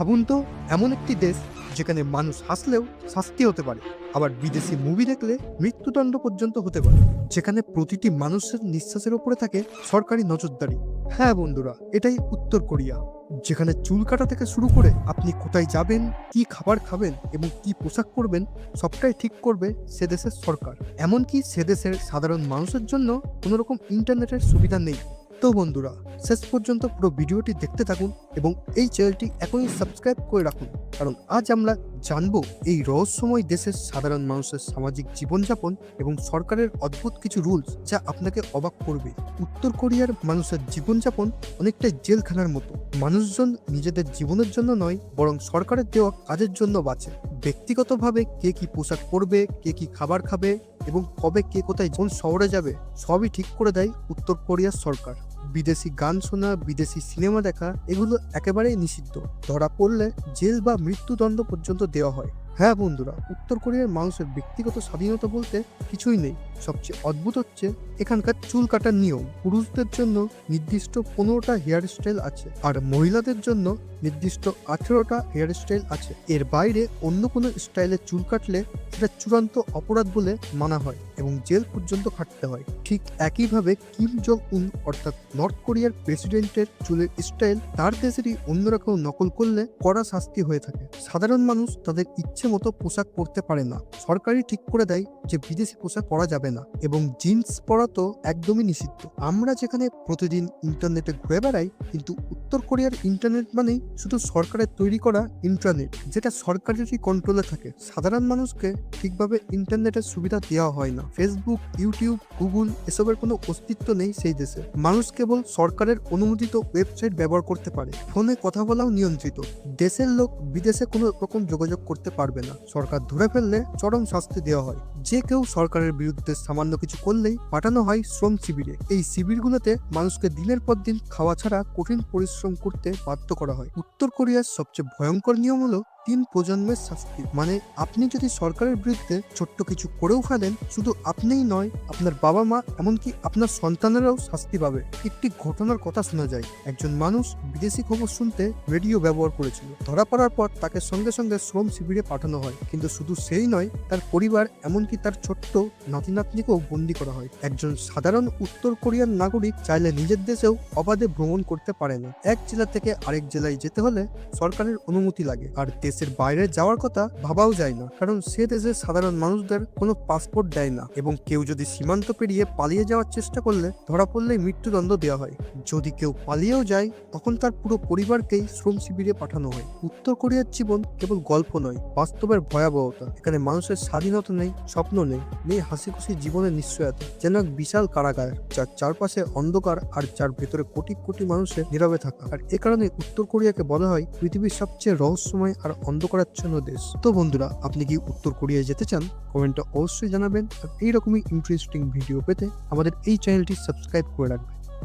ভাবুন তো, এমন একটি দেশ যেখানে মানুষ হাসলেও শাস্তি হতে পারে, আবার বিদেশি মুভি দেখলে মৃত্যুদণ্ড পর্যন্ত হতে পারে, যেখানে প্রতিটি মানুষের নিঃশ্বাসের উপরে থাকে সরকারি নজরদারি। হ্যাঁ বন্ধুরা, এটাই উত্তর কোরিয়া, যেখানে চুল কাটা থেকে শুরু করে আপনি কোথায় যাবেন, কি খাবার খাবেন এবং কি পোশাক পরবেন, সবটাই ঠিক করবে সে দেশের সরকার। এমনকি সে দেশের সাধারণ মানুষের জন্য কোনো রকম ইন্টারনেটের সুবিধা নেই। তো বন্ধুরা, শেষ পর্যন্ত পুরো ভিডিওটি দেখতে থাকুন এবং এই চ্যানেলটি এখনই সাবস্ক্রাইব করে রাখুন। কারণ আজ আমরা জানব এই রহস্যময় দেশের সাধারণ মানুষের সামাজিক জীবনযাপন এবং সরকারের অদ্ভুত কিছু রুলস যা আপনাকে অবাক করবে। উত্তর কোরিয়ার মানুষের জীবনযাপন অনেকটাই জেলখানার মতো। মানুষজন নিজেদের জীবনের জন্য নয়, বরং সরকারের দেওয়া কাজের জন্য বাঁচে। ব্যক্তিগতভাবে কে কি পোশাক পরবে, কে কি খাবার খাবে এবং কবে কে কোথায় কোন শহরে যাবে, সবই ঠিক করে দেয় উত্তর কোরিয়ার সরকার। বিদেশি গান শোনা, বিদেশি সিনেমা দেখা, এগুলো একেবারেই নিষিদ্ধ। ধরা পড়লে জেল বা মৃত্যুদণ্ড পর্যন্ত দেওয়া হয়। হ্যাঁ বন্ধুরা, উত্তর কোরিয়ার মানুষের ব্যক্তিগত স্বাধীনতা বলতে কিছুই নেই। সবচেয়ে অদ্ভুত হচ্ছে এখানকার চুল কাটার নিয়ম। পুরুষদের জন্য নির্দিষ্ট পনেরোটা হেয়ার স্টাইল আছে আর মহিলাদের জন্য নির্দিষ্ট আঠেরোটা হেয়ার স্টাইল আছে। এর বাইরে অন্য কোনো স্টাইলে চুল কাটলে সেটা চূড়ান্ত অপরাধ বলে মানা হয় এবং জেল পর্যন্ত খাটতে হয়। ঠিক একইভাবে কিম জং উন অর্থাৎ নর্থ কোরিয়ার প্রেসিডেন্টের চুলের স্টাইল তার দেশেরই অন্যরা কেউ নকল করলে কড়া শাস্তি হয়ে থাকে। সাধারণ মানুষ তাদের ইচ্ছে মতো পোশাক পরতে পারে না। সরকারই ঠিক করে দেয় যে বিদেশি পোশাক পরা যাবে না এবং জিন্স পরা তো একদমই নিষিদ্ধ। আমরা যেখানে প্রতিদিন ইন্টারনেটে ঘুরে বেড়াই, কিন্তু উত্তর কোরিয়ার ইন্টারনেট মানেই শুধু সরকারের তৈরি করা ইন্টারনেট, যেটা সরকারেরই কন্ট্রোলে থাকে। সাধারণ মানুষকে ঠিকভাবে ইন্টারনেটের সুবিধা দেওয়া হয় না। ফেসবুক ইউটিউব গুগল এসবের কোনো অস্তিত্ব নেই সেই দেশে। মানুষ কেবল সরকারের অনুমোদিত ওয়েবসাইট ব্যবহার করতে পারে। ফোনে কথা বলাও নিয়ন্ত্রিত। দেশের লোক বিদেশে কোনো রকম যোগাযোগ করতে পারবে না। সরকার ধরে ফেললে চরম শাস্তি দেওয়া হয়। যে কেউ সরকারের বিরুদ্ধে সামান্য কিছু করলেই পাঠানো হয় শ্রম শিবিরে। এই শিবিরগুলোতে মানুষকে দিনের পর দিন খাওয়া ছাড়া কঠিন পরিশ্রম করতে বাধ্য করা হয়। উত্তর কোরিয়ার সবচেয়ে ভয়ঙ্কর নিয়ম হলো তিন প্রজন্মের শাস্তি। মানে আপনি যদি সরকারের বিরুদ্ধে ছোট্ট কিছু করেও ফেলেন, শুধু আপনিই নয়, আপনার বাবা মা এমনকি আপনার সন্তানেরাও শাস্তি পাবে। একটি ঘটনার কথা শোনা যায়। একজন মানুষ বিদেশি খবর শুনতে রেডিও ব্যবহার করেছিল। ধরা পড়ার পর তাকে সঙ্গে সঙ্গে শ্রম শিবিরে পাঠানো হয়। কিন্তু শুধু সেই নয়, তার পরিবার, এমনকি তার ছোট্ট নাতি নাতনিকেও বন্দি করা হয়। একজন সাধারণ উত্তর কোরিয়ার নাগরিক চাইলে নিজের দেশেও অবাধে ভ্রমণ করতে পারে না। এক জেলা থেকে আরেক জেলায় যেতে হলে সরকারের অনুমতি লাগে। আর দেশের বাইরে যাওয়ার কথা ভাবাও যায় না। কারণ সে দেশের সাধারণ মানুষদের কোনো পাসপোর্ট দেয় না এবং কেউ যদি সীমান্ত পেরিয়ে পালিয়ে যাওয়ার চেষ্টা করলে ধরা পড়লে মৃত্যুদণ্ড দেওয়া হয়। যদি কেউ পালিয়েও যায়, তখন তার পুরো পরিবারকেই শ্রম শিবিরে পাঠানো হয়। উত্তর কোরিয়ার জীবন কেবল গল্প নয়, বাস্তবের ভয়াবহতা। এখানে মানুষের স্বাধীনতা নেই, স্বপ্ন নেই নেই হাসি খুশি জীবনের নিশ্চয়তা। যেন এক বিশাল কারাগার, যার চারপাশে অন্ধকার আর যার ভেতরে কোটি কোটি মানুষের নীরবে থাকা। আর এ কারণে উত্তর কোরিয়াকে বলা হয় পৃথিবীর সবচেয়ে রহস্যময় আর অন্ধকারাচ্ছন্ন দেশ। তো বন্ধুরা, আপনি কি উত্তর কোরিয়ায় যেতে চান? কমেন্টটা অবশ্যই জানাবেন। আর এইরকমই ইন্টারেস্টিং ভিডিও পেতে আমাদের এই চ্যানেলটি সাবস্ক্রাইব করে রাখবেন।